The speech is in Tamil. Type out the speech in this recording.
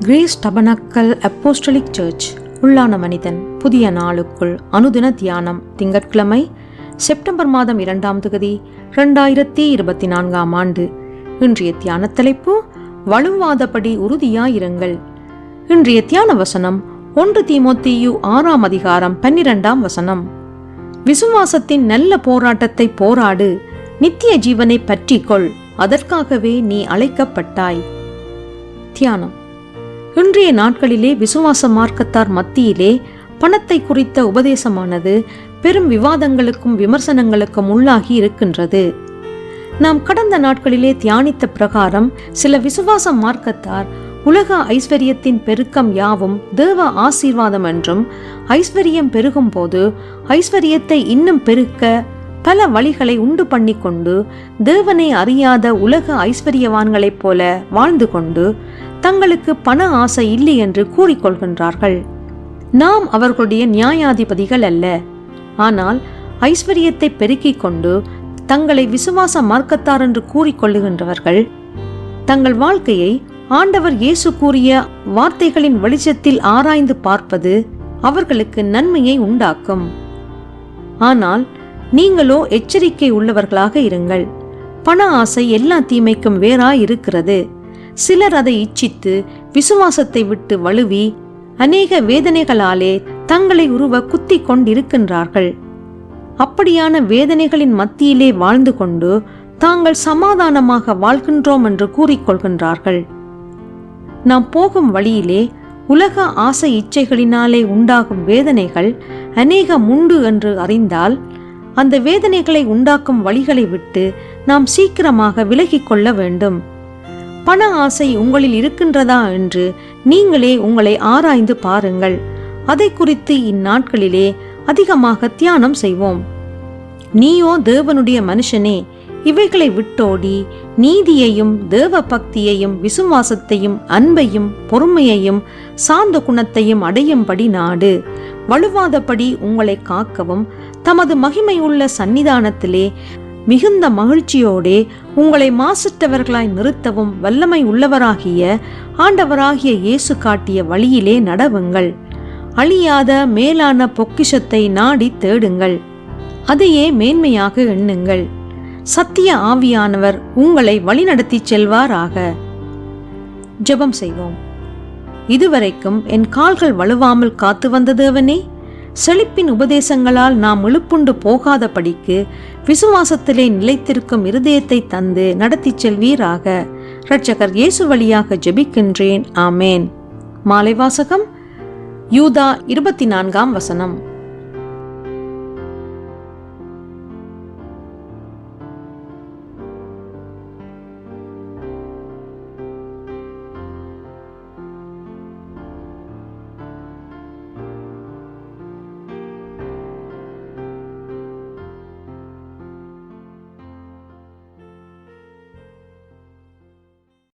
Grace tabernacle apostolic search. உள்ளான மனிதன் புதிய நாளுக்குள் அனுதின தியானம் திங்கட்கிழமை செப்டம்பர் மாதம் இரண்டாம் தொகுதி ரெண்டாயிரத்தி இருபத்தி நான்காம் ஆண்டு. இன்றைய தியான தலைப்பு வலுவாதபடி உறுதியாயிருங்கள். இன்றைய தியான வசனம் ஒன்று தீமோத்தேயு ஆறாம் அதிகாரம் பன்னிரெண்டாம் வசனம். விசுவாசத்தின் நல்ல போராட்டத்தை போராடு நித்திய ஜீவனை பற்றிக்கொள் அதற்காகவே நீ அழைக்கப்பட்டாய். தியானம். இன்றைய நாட்களிலே விசுவாச மார்க்கத்தார் மத்தியிலே பணத்தை குறித்த உபதேசமானது பெரும் விவாதங்களுக்கும் விமர்சனங்களுக்கும் உள்ளாகி இருக்கின்றது. நாம் கடந்த நாட்களிலே தியானித்த பிரகாரம் சில விசுவாச மார்க்கத்தார் உலக ஐஸ்வர்யத்தின் பெருக்கம் யாவும் தேவ ஆசீர்வாதம் என்றும் ஐஸ்வர்யம் பெருகும் போது ஐஸ்வர்யத்தை இன்னும் பெருக்க பல வழிகளை உண்டு பண்ணிக்கொண்டு தேவனை அறியாத உலக ஐஸ்வர்யவான்களைப் போல வாழ்ந்து கொண்டு தங்களுக்கு பண ஆசை இல்லை என்று கூறிக்கொள்கின்றார்கள். நாம் அவர்களுடைய நியாயாதிபதிகள் அல்ல. ஆனால் ஐஸ்வர்யத்தை பெருக்கிக் கொண்டு தங்களை விசுவாச மார்க்கத்தார் என்று கூறிக்கொள்ளுகின்றவர்கள் தங்கள் வாழ்க்கையை ஆண்டவர் இயேசு கூறிய வார்த்தைகளின் வெளிச்சத்தில் ஆராய்ந்து பார்ப்பது அவர்களுக்கு நன்மையை உண்டாக்கும். ஆனால் நீங்களோ எச்சரிக்கை உள்ளவர்களாக இருங்கள். பண ஆசை எல்லா தீமைக்கும் வேறாய் இருக்கிறது சிலர் அதை இச்சித்து விசுவாசத்தை விட்டு வழுவி அநேக வேதனைகளாலே தங்களை உருவ குத்தி கொண்டிருக்கின்றார்கள். அப்படியான வேதனைகளின் மத்தியிலே வாழ்ந்து கொண்டு தாங்கள் சமாதானமாக வாழ்கின்றோம் என்று கூறிக்கொள்கின்றார்கள். நாம் போகும் வழியிலே உலக ஆசை இச்சைகளினாலே உண்டாகும் வேதனைகள் அநேகம் உண்டு என்று அறிந்தால் அந்த வேதனைகளை உண்டாக்கும் வழிகளை விட்டு நாம் சீக்கிரமாக விலகிக் கொள்ள வேண்டும். பண ஆசை உங்களில் இருக்கின்றதா என்று நீங்களே உங்களை ஆராய்ந்து பாருங்கள். அதை குறித்து இந்நாட்களிலே அதிகமாக தியானம் செய்வோம். நீயோ தேவனுடைய மனுஷனே இவைகளை விட்டோடி நீதியையும் தேவ பக்தியையும் விசுவாசத்தையும் அன்பையும் பொறுமையையும் சாந்த குணத்தையும் அடையும்படி நாடு. வலுவாதபடி உங்களை காக்கவும் தமது மகிமையுள்ள சன்னிதானத்திலே மிகுந்த மகிழ்ச்சியோடே உங்களை மாசற்றவர்களாய் நிறுத்தவும் வல்லமை உள்ளவராகிய ஆண்டவராகிய இயேசு காட்டிய வழியிலே நடவுங்கள். அழியாத மேலான பொக்கிஷத்தை நாடி தேடுங்கள். அதையே மேன்மையாக எண்ணுங்கள். சத்திய ஆவியானவர் உங்களை வழிநடத்தி செல்வாராக. ஜெபம் செய்வோம். இதுவரைக்கும் என் கால்கள் வலுவாமல் காத்து வந்ததேவனே செழிப்பின் உபதேசங்களால் நாம் இழுப்புண்டு போகாதபடிக்கு விசுவாசத்திலே நிலைத்திருக்கும் இருதயத்தை தந்து நடத்திச் செல்வீராக இரட்சகர் இயேசு வழியாக ஜெபிக்கின்றேன். ஆமேன். மாலை வாசகம். யூதா இருபத்தி நான்காம் வசனம்.